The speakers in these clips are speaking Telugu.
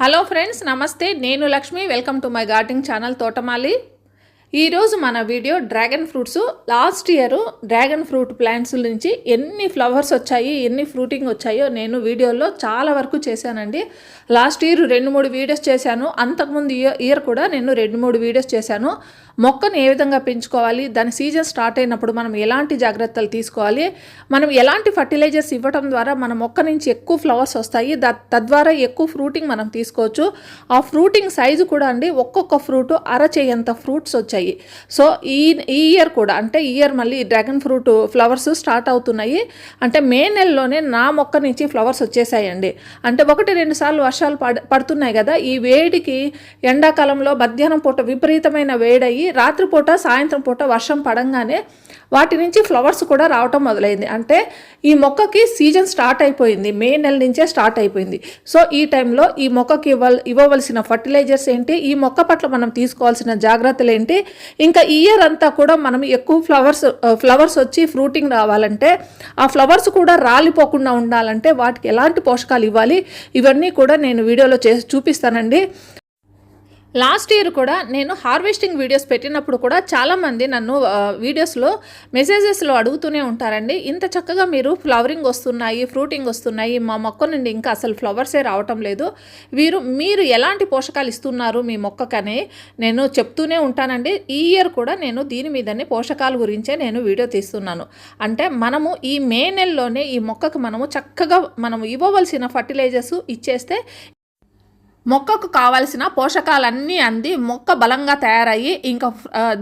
హలో ఫ్రెండ్స్ నమస్తే. నేను Lakshmi. Welcome to my gardening channel తోటమాలి ఈరోజు మన video dragon fruits. Last year dragon fruit plants నుంచి ఎన్ని ఫ్లవర్స్ వచ్చాయి ఎన్ని ఫ్రూటింగ్ వచ్చాయో నేను వీడియోలో చాలా వరకు చేశానండి. లాస్ట్ ఇయర్ రెండు మూడు వీడియోస్ చేశాను. అంతకుముందు ఇయర్ ఇయర్ కూడా నేను రెండు మూడు వీడియోస్ చేశాను. మొక్కను ఏ విధంగా పెంచుకోవాలి దాని సీజన్ స్టార్ట్ అయినప్పుడు మనం ఎలాంటి జాగ్రత్తలు తీసుకోవాలి మనం ఎలాంటి ఫర్టిలైజర్స్ ఇవ్వడం ద్వారా మన మొక్క నుంచి ఎక్కువ ఫ్లవర్స్ వస్తాయి తద్వారా ఎక్కువ ఫ్రూటింగ్ మనం తీసుకోవచ్చు. ఆ ఫ్రూటింగ్ సైజు కూడా అండి ఒక్కొక్క ఫ్రూట్ అరచేయంత ఫ్రూట్స్ వచ్చాయి. సో ఈ ఈ ఇయర్ కూడా అంటే ఈ ఇయర్ మళ్ళీ డ్రాగన్ ఫ్రూట్ ఫ్లవర్స్ స్టార్ట్ అవుతున్నాయి. అంటే మే నెలలోనే నా మొక్క నుంచి ఫ్లవర్స్ వచ్చేసాయండి. అంటే ఒకటి రెండు సార్లు వర్షాలు పడ పడుతున్నాయి కదా ఈ వేడికి ఎండాకాలంలో మధ్యాహ్నం పూట విపరీతమైన వేడయ్యి రాత్రిపూట సాయంత్రం పూట వర్షం పడంగానే వాటి నుంచి ఫ్లవర్స్ కూడా రావటం మొదలైంది. అంటే ఈ మొక్కకి సీజన్ స్టార్ట్ అయిపోయింది. మే నెల నుంచే స్టార్ట్ అయిపోయింది. సో ఈ టైంలో ఈ మొక్కకి ఇవ్వ ఇవ్వవలసిన ఫర్టిలైజర్స్ ఏంటి? ఈ మొక్క పట్ల మనం తీసుకోవాల్సిన జాగ్రత్తలు ఏంటి? ఇంకా ఇయర్ అంతా కూడా మనం ఎక్కువ ఫ్లవర్స్ ఫ్లవర్స్ వచ్చి ఫ్రూటింగ్ రావాలంటే ఆ ఫ్లవర్స్ కూడా రాలిపోకుండా ఉండాలంటే వాటికి ఎలాంటి పోషకాలు ఇవ్వాలి? ఇవన్నీ కూడా నేను వీడియోలో చేసి చూపిస్తానండి. లాస్ట్ ఇయర్ కూడా నేను హార్వెస్టింగ్ వీడియోస్ పెట్టినప్పుడు కూడా చాలామంది నన్ను వీడియోస్లో మెసేజెస్లో అడుగుతూనే ఉంటారండి. ఇంత చక్కగా మీరు ఫ్లవరింగ్ వస్తున్నాయి ఫ్రూటింగ్ వస్తున్నాయి మా మొక్క నుండి ఇంకా అసలు ఫ్లవర్సే రావటం లేదు. వీరు మీరు ఎలాంటి పోషకాలు ఇస్తున్నారు మీ మొక్కకని నేను చెప్తూనే ఉంటానండి. ఈ ఇయర్ కూడా నేను దీని మీదనే పోషకాల గురించే నేను వీడియో తీస్తున్నాను. అంటే మనము ఈ మే నెలలోనే ఈ మొక్కకు మనము చక్కగా మనము ఇవ్వవలసిన ఫర్టిలైజర్స్ ఇచ్చేస్తే మొక్కకు కావాల్సిన పోషకాలన్నీ అంది. మొక్క బలంగా తయారయ్యి ఇంకా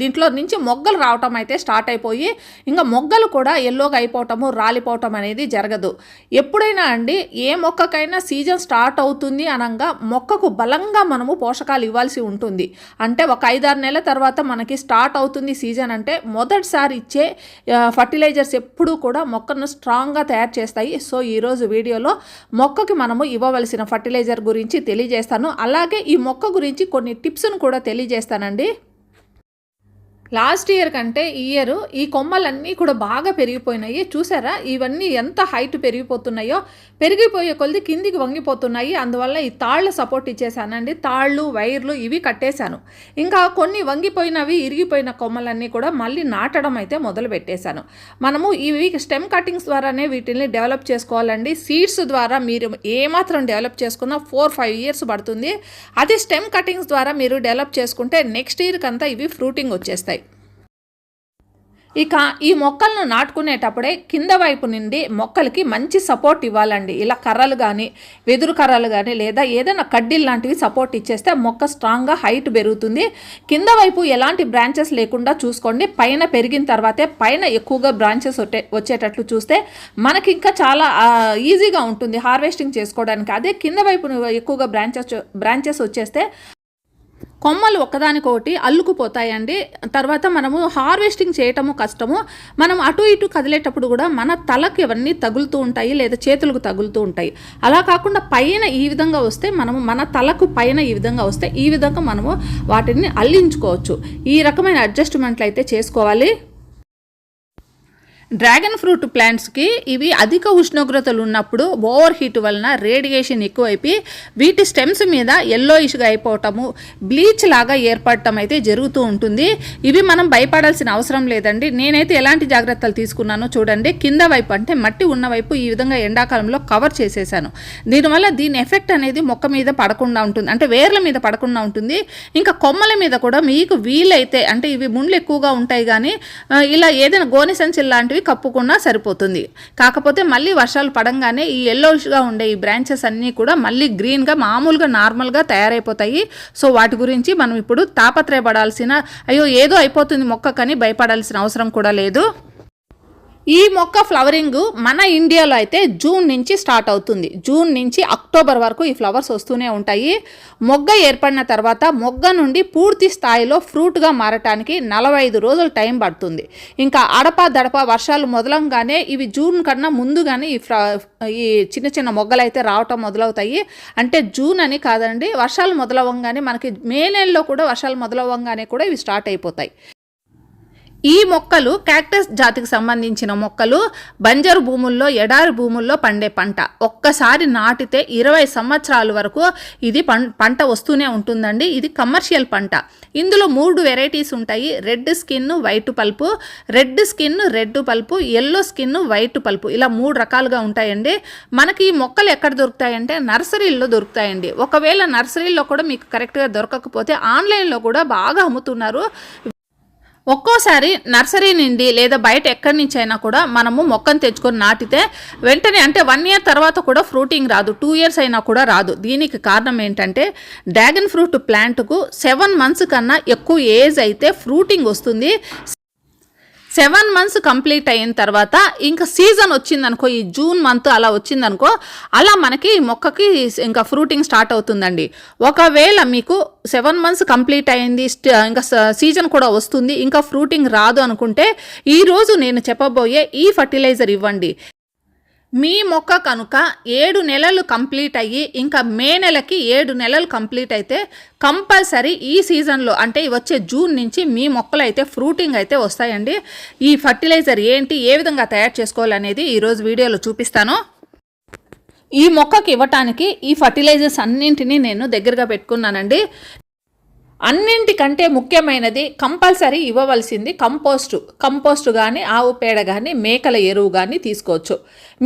దీంట్లో నుంచి మొగ్గలు రావటం అయితే స్టార్ట్ అయిపోయి ఇంకా మొగ్గలు కూడా ఎల్లోగా అయిపోవటము రాలిపోవటం అనేది జరగదు. ఎప్పుడైనా అండి ఏ మొక్కకైనా సీజన్ స్టార్ట్ అవుతుంది అనగా మొక్కకు బలంగా మనము పోషకాలు ఇవ్వాల్సి ఉంటుంది. అంటే ఒక ఐదారు నెలల తర్వాత మనకి స్టార్ట్ అవుతుంది సీజన్ అంటే మొదటిసారి ఇచ్చే ఫర్టిలైజర్స్ ఎప్పుడూ కూడా మొక్కను స్ట్రాంగ్గా తయారు చేస్తాయి. సో ఈరోజు వీడియోలో మొక్కకి మనము ఇవ్వవలసిన ఫర్టిలైజర్ గురించి తెలియజేస్తాం తెలియజేస్తాను అలాగే ఈ మొక్క గురించి కొన్ని టిప్స్ను కూడా తెలియజేస్తానండి. లాస్ట్ ఇయర్ కంటే ఈ ఇయర్ ఈ కొమ్మలన్నీ కూడా బాగా పెరిగిపోయినాయి. చూసారా? ఇవన్నీ ఎంత హైట్ పెరిగిపోతున్నాయో పెరిగిపోయే కొద్ది కిందికి వంగిపోతున్నాయి. అందువల్ల ఈ తాళ్ళు సపోర్ట్ ఇచ్చేసానండి. తాళ్ళు వైర్లు ఇవి కట్టేశాను. ఇంకా కొన్ని వంగిపోయినవి ఇరిగిపోయిన కొమ్మలన్నీ కూడా మళ్ళీ నాటడం అయితే మొదలు పెట్టేశాను. మనము ఇవి స్టెమ్ కటింగ్స్ ద్వారానే వీటిని డెవలప్ చేసుకోవాలండి. సీడ్స్ ద్వారా మీరు ఏమాత్రం డెవలప్ చేసుకున్నా ఫోర్ ఫైవ్ ఇయర్స్ పడుతుంది. అదే స్టెమ్ కటింగ్స్ ద్వారా మీరు డెవలప్ చేసుకుంటే నెక్స్ట్ ఇయర్కి అంతా ఇవి ఫ్రూటింగ్ వచ్చేస్తాయి. ఇక ఈ మొక్కలను నాటుకునేటప్పుడే కింద వైపు నుండి మొక్కలకి మంచి సపోర్ట్ ఇవ్వాలండి. ఇలా కర్రలు కానీ వెదురు కర్రలు కానీ లేదా ఏదైనా కడ్డీలు లాంటివి సపోర్ట్ ఇచ్చేస్తే మొక్క స్ట్రాంగ్గా హైట్ పెరుగుతుంది. కింద వైపు ఎలాంటి బ్రాంచెస్ లేకుండా చూసుకోండి. పైన పెరిగిన తర్వాతే పైన ఎక్కువగా బ్రాంచెస్ వచ్చేటట్లు చూస్తే మనకి ఇంకా చాలా ఈజీగా ఉంటుంది హార్వెస్టింగ్ చేసుకోవడానికి. అదే కింద వైపు ఎక్కువగా బ్రాంచెస్ బ్రాంచెస్ వచ్చేస్తే కొమ్మలు ఒకదానికొకటి అల్లుకుపోతాయండి. తర్వాత మనము హార్వెస్టింగ్ చేయటము కష్టము. మనం అటు ఇటు కదిలేటప్పుడు కూడా మన తలకు ఇవన్నీ తగులుతూ ఉంటాయి లేదా చేతులకు తగులుతూ ఉంటాయి. అలా కాకుండా పైన ఈ విధంగా వస్తే మనము మన తలకు పైన ఈ విధంగా వస్తే ఈ విధంగా మనము వాటిని అల్లించుకోవచ్చు. ఈ రకమైన అడ్జస్ట్మెంట్లు అయితే చేసుకోవాలి. డ్రాగన్ ఫ్రూట్ ప్లాంట్స్కి ఇవి అధిక ఉష్ణోగ్రతలు ఉన్నప్పుడు ఓవర్ హీట్ వలన రేడియేషన్ ఎక్కువైపోయి వీటి స్టెమ్స్ మీద ఎల్లోయిష్గా అయిపోవటము బ్లీచ్ లాగా ఏర్పడటం అయితే జరుగుతూ ఉంటుంది. ఇవి మనం భయపడాల్సిన అవసరం లేదండి. నేనైతే ఎలాంటి జాగ్రత్తలు తీసుకున్నానో చూడండి. కింద వైపు అంటే మట్టి ఉన్న వైపు ఈ విధంగా ఎండాకాలంలో కవర్ చేసేసాను. దీనివల్ల దీని ఎఫెక్ట్ అనేది మొక్క మీద పడకుండా ఉంటుంది. అంటే వేర్ల మీద పడకుండా ఉంటుంది. ఇంకా కొమ్మల మీద కూడా మీకు వీలైతే అంటే ఇవి ముండ్లు ఎక్కువగా ఉంటాయి కానీ ఇలా ఏదైనా గోనె సంచి లాంటివి కప్పుకున్నా సరిపోతుంది. కాకపోతే మళ్ళీ వర్షాలు పడంగానే ఈ ఎల్లోష్గా ఉండే ఈ బ్రాంచెస్ అన్నీ కూడా మళ్ళీ గ్రీన్గా మామూలుగా నార్మల్గా తయారైపోతాయి. సో వాటి గురించి మనం ఇప్పుడు తాపత్రయపడాల్సిన అయ్యో ఏదో అయిపోతుంది మొక్క కానీ భయపడాల్సిన అవసరం కూడా లేదు. ఈ మొక్క ఫ్లవరింగ్ మన ఇండియాలో అయితే జూన్ నుంచి స్టార్ట్ అవుతుంది. జూన్ నుంచి అక్టోబర్ వరకు ఈ ఫ్లవర్స్ వస్తూనే ఉంటాయి. మొగ్గ ఏర్పడిన తర్వాత మొగ్గ నుండి పూర్తి స్థాయిలో ఫ్రూట్గా మారటానికి నలభై ఐదు రోజులు టైం పడుతుంది. ఇంకా అడప దడప వర్షాలు మొదలంగానే ఇవి జూన్ కన్నా ముందుగానే ఈ ఫ్ల ఈ చిన్న చిన్న మొగ్గలు అయితే రావటం మొదలవుతాయి. అంటే జూన్ అని కాదండి వర్షాలు మొదలవ్వగానే మనకి మే నెలలో కూడా వర్షాలు మొదలవ్వగానే కూడా ఇవి స్టార్ట్ అయిపోతాయి. ఈ మొక్కలు క్యాక్టస్ జాతికి సంబంధించిన మొక్కలు బంజరు భూముల్లో ఎడారి భూముల్లో పండే పంట. ఒక్కసారి నాటితే ఇరవై సంవత్సరాల వరకు ఇది పంట వస్తూనే ఉంటుందండి. ఇది కమర్షియల్ పంట. ఇందులో మూడు వెరైటీస్ ఉంటాయి. Red skin white pulp. Red skin red pulp. Yellow skin white pulp. ఇలా మూడు రకాలుగా ఉంటాయండి. మనకి ఈ మొక్కలు ఎక్కడ దొరుకుతాయంటే నర్సరీల్లో దొరుకుతాయండి. ఒకవేళ నర్సరీల్లో కూడా మీకు కరెక్ట్గా దొరకకపోతే ఆన్లైన్లో కూడా బాగా అమ్ముతున్నారు. ఒక్కోసారి నర్సరీ నుండి లేదా బయట ఎక్కడి నుంచి అయినా కూడా మనము మొక్కను తెచ్చుకొని నాటితే వెంటనే అంటే వన్ ఇయర్ తర్వాత కూడా ఫ్రూటింగ్ రాదు టూ ఇయర్స్ అయినా కూడా రాదు. దీనికి కారణం ఏంటంటే డ్రాగన్ ఫ్రూట్ ప్లాంట్కు సెవెన్ మంత్స్ కన్నా ఎక్కువ ఏజ్ అయితే ఫ్రూటింగ్ వస్తుంది. సెవెన్ మంత్స్ కంప్లీట్ అయిన తర్వాత ఇంకా సీజన్ వచ్చిందనుకో ఈ జూన్ మంత్ అలా వచ్చిందనుకో అలా మనకి మొక్కకి ఇంకా ఫ్రూటింగ్ స్టార్ట్ అవుతుందండి. ఒకవేళ మీకు సెవెన్ మంత్స్ కంప్లీట్ అయింది ఇంకా సీజన్ కూడా వస్తుంది ఇంకా ఫ్రూటింగ్ రాదు అనుకుంటే ఈరోజు నేను చెప్పబోయే ఈ ఫర్టిలైజర్ ఇవ్వండి. మీ మొక్క కనుక ఏడు నెలలు కంప్లీట్ అయ్యి ఇంకా మే నెలకి ఏడు నెలలు కంప్లీట్ అయితే కంపల్సరీ ఈ సీజన్లో అంటే వచ్చే జూన్ నుంచి మీ మొక్కలు అయితే ఫ్రూటింగ్ అయితే వస్తాయండి. ఈ ఫర్టిలైజర్ ఏంటి ఏ విధంగా తయారు చేసుకోవాలనేది ఈరోజు వీడియోలో చూపిస్తాను. ఈ మొక్కకి ఇవ్వటానికి ఈ ఫర్టిలైజర్స్ అన్నింటినీ నేను దగ్గరగా పెట్టుకున్నానండి. అన్నింటికంటే ముఖ్యమైనది కంపల్సరీ ఇవ్వవలసింది కంపోస్టు. కంపోస్ట్ కానీ ఆవు పేడ కానీ మేకల ఎరువు కానీ తీసుకోవచ్చు.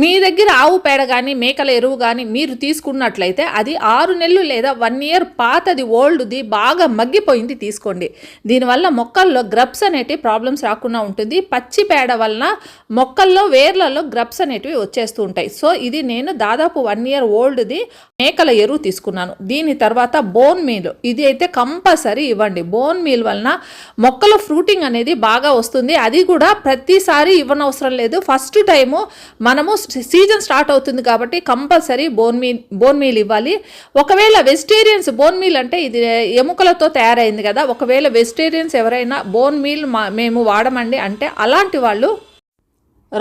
మీ దగ్గర ఆవు పేడ కానీ మేకల ఎరువు కానీ మీరు తీసుకున్నట్లయితే అది ఆరు నెలలు లేదా వన్ ఇయర్ పాతది ఓల్డ్ది బాగా మగ్గిపోయింది తీసుకోండి. దీనివల్ల మొక్కల్లో గ్రబ్స్ అనేటివి ప్రాబ్లమ్స్ రాకుండా ఉంటుంది. పచ్చి పేడ వలన మొక్కల్లో వేర్లలో గ్రబ్స్ అనేటివి వచ్చేస్తూ ఉంటాయి. సో ఇది నేను దాదాపు వన్ ఇయర్ ఓల్డ్ది మేకల ఎరువు తీసుకున్నాను. దీని తర్వాత బోన్ మీల్. ఇది అయితే కంపల్సరీ సరే ఇవ్వండి. బోన్ మీల్ వలన మొక్కల ఫ్రూటింగ్ అనేది బాగా వస్తుంది. అది కూడా ప్రతిసారి ఇవ్వనవసరం లేదు. ఫస్ట్ టైము మనము సీజన్ స్టార్ట్ అవుతుంది కాబట్టి compulsory bone meal bone meal ఇవ్వాలి. ఒకవేళ వెజిటేరియన్స్ బోన్ మీల్ అంటే ఇది ఎముకలతో తయారైంది కదా. ఒకవేళ వెజిటేరియన్స్ ఎవరైనా బోన్ మీల్ మేము వాడమండి అంటే అలాంటి వాళ్ళు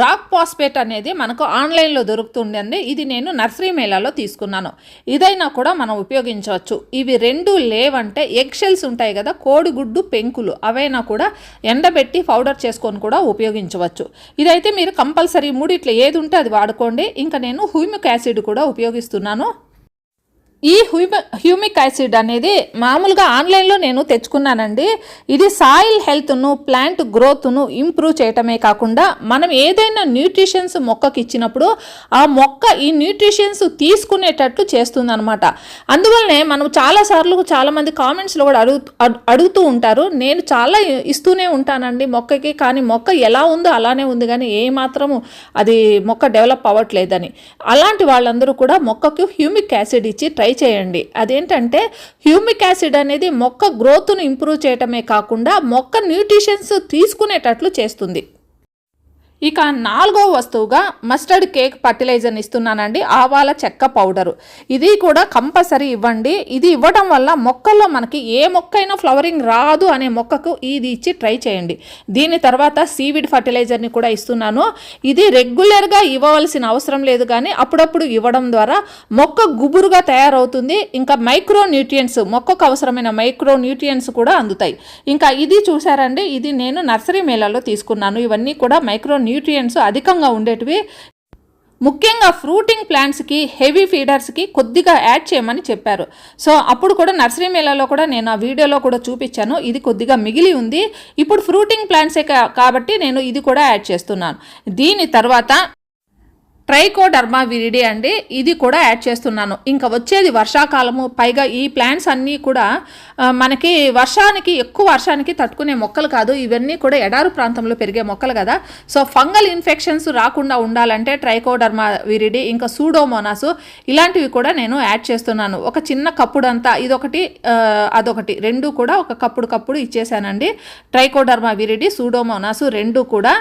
రాక్ పాస్పేట్ అనేది మనకు ఆన్లైన్లో దొరుకుతుందండి. ఇది నేను నర్సరీ మేళాలో తీసుకున్నాను. ఇదైనా కూడా మనం ఉపయోగించవచ్చు. ఇవి రెండు లేవంటే ఎగ్ షెల్స్ ఉంటాయి కదా కోడిగుడ్డు పెంకులు. అవైనా కూడా ఎండబెట్టి పౌడర్ చేసుకొని కూడా ఉపయోగించవచ్చు. ఇదైతే మీరు కంపల్సరీ మూడిట్లో ఏది ఉంటే అది వాడుకోండి. ఇంకా నేను హ్యూమిక్ యాసిడ్ కూడా ఉపయోగిస్తున్నాను. ఈ హ్యూమి హ్యూమిక్ యాసిడ్ అనేది మామూలుగా ఆన్లైన్లో నేను తెచ్చుకున్నానండి. ఇది సాయిల్ హెల్త్ను ప్లాంట్ గ్రోత్ను ఇంప్రూవ్ చేయటమే కాకుండా మనం ఏదైనా న్యూట్రిషన్స్ మొక్కకి ఇచ్చినప్పుడు ఆ మొక్క ఈ న్యూట్రిషన్స్ తీసుకునేటట్లు చేస్తుందనమాట అందువల్లనే మనం చాలాసార్లు చాలామంది కామెంట్స్లో కూడా అడుగు అడుగుతూ ఉంటారు. నేను చాలా ఇస్తూనే ఉంటానండి మొక్కకి కానీ మొక్క ఎలా ఉందో అలానే ఉంది కానీ ఏమాత్రము అది మొక్క డెవలప్ అవ్వట్లేదని. అలాంటి వాళ్ళందరూ కూడా మొక్కకు హ్యూమిక్ యాసిడ్ ఇచ్చి ట్రై చేయండి. అదేంటంటే హ్యూమిక్ యాసిడ్ అనేది మొక్క గ్రోత్ను ఇంప్రూవ్ చేయటమే కాకుండా మొక్క న్యూట్రిషన్స్ తీసుకునేటట్లు చేస్తుంది. ఇక నాలుగో వస్తువుగా మస్టర్డ్ కేక్ ఫర్టిలైజర్ని ఇస్తున్నానండి ఆవాల చెక్క పౌడరు. ఇది కూడా కంపల్సరీ ఇవ్వండి. ఇది ఇవ్వడం వల్ల మొక్కల్లో మనకి ఏ మొక్కైనా ఫ్లవరింగ్ రాదు అనే మొక్కకు ఇది ఇచ్చి ట్రై చేయండి. దీని తర్వాత సీవిడ్ ఫర్టిలైజర్ని కూడా ఇస్తున్నాను. ఇది రెగ్యులర్గా ఇవ్వవలసిన అవసరం లేదు కానీ అప్పుడప్పుడు ఇవ్వడం ద్వారా మొక్క గుబురుగా తయారవుతుంది. ఇంకా మైక్రో న్యూట్రియన్స్ మొక్కకు అవసరమైన మైక్రో న్యూట్రియన్స్ కూడా అందుతాయి. ఇంకా ఇది చూసారండి ఇది నేను నర్సరీ మేళాలో తీసుకున్నాను. ఇవన్నీ కూడా మైక్రో న్యూట్రియంట్స్ అధికంగా ఉండేటివి. ముఖ్యంగా ఫ్రూటింగ్ ప్లాంట్స్కి హెవీ ఫీడర్స్కి కొద్దిగా యాడ్ చేయమని చెప్పారు. సో అప్పుడు కూడా నర్సరీ మేళాలో కూడా నేను ఆ వీడియోలో కూడా చూపించాను. ఇది కొద్దిగా మిగిలి ఉంది. ఇప్పుడు ఫ్రూటింగ్ ప్లాంట్సే కాబట్టి నేను ఇది కూడా యాడ్ చేస్తున్నాను. దీని తర్వాత ట్రైకోడర్మా విరిడి అండి. ఇది కూడా యాడ్ చేస్తున్నాను. ఇంకా వచ్చేది వర్షాకాలము. పైగా ఈ ప్లాంట్స్ అన్నీ కూడా మనకి వర్షానికి ఎక్కువ వర్షానికి తట్టుకునే మొక్కలు కాదు. ఇవన్నీ కూడా ఎడారు ప్రాంతంలో పెరిగే మొక్కలు కదా. సో ఫంగల్ ఇన్ఫెక్షన్స్ రాకుండా ఉండాలంటే ట్రైకోడర్మా విరిడి ఇంకా సూడోమోనాసు ఇలాంటివి కూడా నేను యాడ్ చేస్తున్నాను. ఒక చిన్న కప్పుడు అంతా ఇదొకటి అదొకటి రెండు కూడా ఒక కప్పుడు కప్పుడు ఇచ్చేసానండి ట్రైకోడర్మా విరిడి సూడోమోనాసు రెండు కూడా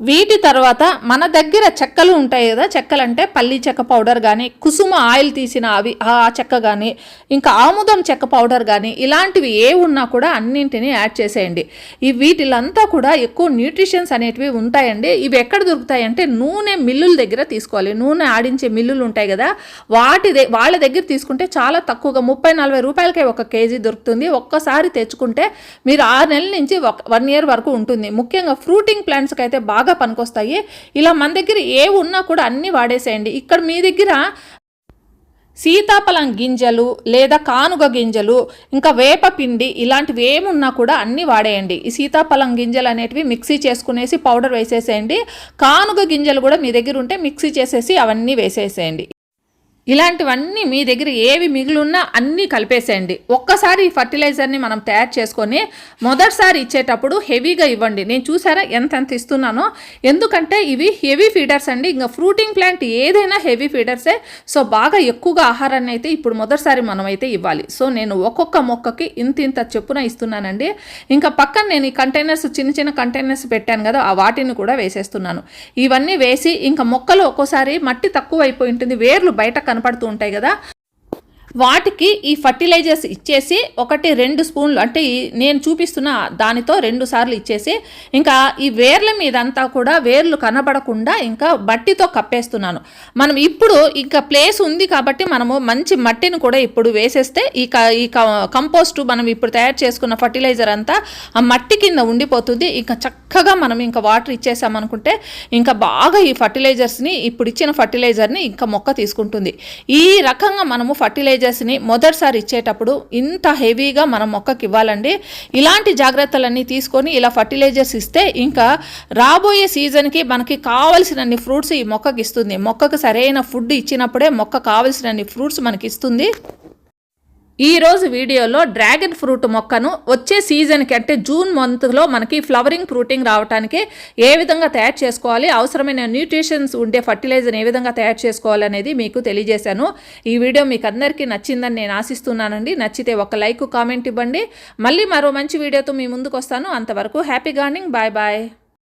వీటి తర్వాత మన దగ్గర చెక్కలు ఉంటాయి కదా చెక్కలు అంటే పల్లి చెక్క పౌడర్ కానీ కుసుమ ఆయిల్ తీసిన అవి ఆ చెక్క కానీ ఇంకా ఆముదం చెక్క పౌడర్ కానీ ఇలాంటివి ఏ ఉన్నా కూడా అన్నింటినీ యాడ్ చేసేయండి. ఈ వీటిలంతా కూడా ఎక్కువ న్యూట్రిషన్స్ అనేటివి ఉంటాయండి. ఇవి ఎక్కడ దొరుకుతాయి అంటే నూనె మిల్లుల దగ్గర తీసుకోవాలి. నూనె ఆడించే మిల్లులు ఉంటాయి కదా వాటి వాళ్ళ దగ్గర తీసుకుంటే చాలా తక్కువగా ముప్పై నలభై రూపాయలకే ఒక కేజీ దొరుకుతుంది. ఒక్కసారి తెచ్చుకుంటే మీరు ఆరు నెలల నుంచి వన్ ఇయర్ వరకు ఉంటుంది. ముఖ్యంగా ఫ్రూటింగ్ ప్లాంట్స్కి అయితే బాగా బాగా పనికొస్తాయి. ఇలా మన దగ్గర ఏ ఉన్నా కూడా అన్నీ వాడేసేయండి. ఇక్కడ మీ దగ్గర సీతాఫలం గింజలు లేదా కానుగ గింజలు ఇంకా వేప పిండి ఇలాంటివి ఏమున్నా కూడా అన్నీ వాడేయండి. ఈ సీతాఫలం గింజలు అనేటివి మిక్సీ చేసుకునేసి పౌడర్ వేసేసేయండి. కానుగ గింజలు కూడా మీ దగ్గర ఉంటే మిక్సీ చేసేసి అవన్నీ వేసేసేయండి. ఇలాంటివన్నీ మీ దగ్గర ఏవి మిగిలిన్నా అన్నీ కలిపేసేయండి. ఒక్కసారి ఈ ఫర్టిలైజర్ని మనం తయారు చేసుకొని మొదటిసారి ఇచ్చేటప్పుడు హెవీగా ఇవ్వండి. నేను చూసారా ఎంతెంత ఇస్తున్నానో? ఎందుకంటే ఇవి హెవీ ఫీడర్స్ అండి. ఇంకా ఫ్రూటింగ్ ప్లాంట్ ఏదైనా హెవీ ఫీడర్సే. సో బాగా ఎక్కువగా ఆహారాన్ని అయితే ఇప్పుడు మొదటిసారి మనం అయితే ఇవ్వాలి. సో నేను ఒక్కొక్క మొక్కకి ఇంత ఇంత చెప్పున ఇస్తున్నానండి. ఇంకా పక్కన నేను ఈ కంటైనర్స్ చిన్న చిన్న కంటైనర్స్ పెట్టాను కదా ఆ వాటిని కూడా వేసేస్తున్నాను. ఇవన్నీ వేసి ఇంకా మొక్కలు ఒక్కోసారి మట్టి తక్కువ అయిపోయి ఉంటుంది. వేర్లు బయట కనపడుతూ ఉంటాయి కదా. వాటికి ఈ ఫర్టిలైజర్స్ ఇచ్చేసి ఒకటి రెండు స్పూన్లు అంటే నేను చూపిస్తున్న దానితో రెండు సార్లు ఇచ్చేసి ఇంకా ఈ వేర్ల మీదంతా కూడా వేర్లు కనబడకుండా ఇంకా మట్టితో కప్పేస్తున్నాను. మనం ఇప్పుడు ఇంకా ప్లేస్ ఉంది కాబట్టి మనము మంచి మట్టిని కూడా ఇప్పుడు వేసేస్తే ఈ క ఈ కంపోస్ట్ మనం ఇప్పుడు తయారు చేసుకున్న ఫర్టిలైజర్ అంతా ఆ మట్టి కింద ఉండిపోతుంది. ఇంకా చక్కగా మనం ఇంకా వాటర్ ఇచ్చేసామనుకుంటే ఇంకా బాగా ఈ ఫర్టిలైజర్స్ని ఇప్పుడు ఇచ్చిన ఫర్టిలైజర్ని ఇంకా మొక్క తీసుకుంటుంది. ఈ రకంగా మనము ఫర్టిలైజర్ ఫర్టిలైజర్స్ని మొదటిసారి ఇచ్చేటప్పుడు ఇంత హెవీగా మనం మొక్కకి ఇవ్వాలండి ఇలాంటి జాగ్రత్తలన్నీ తీసుకొని ఇలా ఫర్టిలైజర్స్ ఇస్తే ఇంకా రాబోయే సీజన్కి మనకి కావలసినన్ని ఫ్రూట్స్ ఈ మొక్కకి ఇస్తుంది మొక్కకు సరైన ఫుడ్ ఇచ్చినప్పుడే మొక్క కావలసినన్ని ఫ్రూట్స్ మనకి ఇస్తుంది ఈ రోజు వీడియోలో డ్రాగన్ ఫ్రూట్ మొక్కను వచ్చే సీజన్కి అంటే జూన్ మంత్లో మనకి ఫ్లవరింగ్ ఫ్రూటింగ్ రావడానికి ఏ విధంగా తయారు చేసుకోవాలి అవసరమైన న్యూట్రిషన్స్ ఉండే ఫర్టిలైజర్ ఏ విధంగా తయారు చేసుకోవాలి అనేది మీకు తెలియజేశాను. ఈ వీడియో మీకు అందరికీ నచ్చిందని నేను ఆశిస్తున్నానండి. నచ్చితే ఒక లైక్ కామెంట్ ఇవ్వండి. మళ్ళీ మరో మంచి వీడియోతో మీ ముందుకు వస్తాను. అంతవరకు హ్యాపీ గార్నింగ్ బాయ్ బాయ్.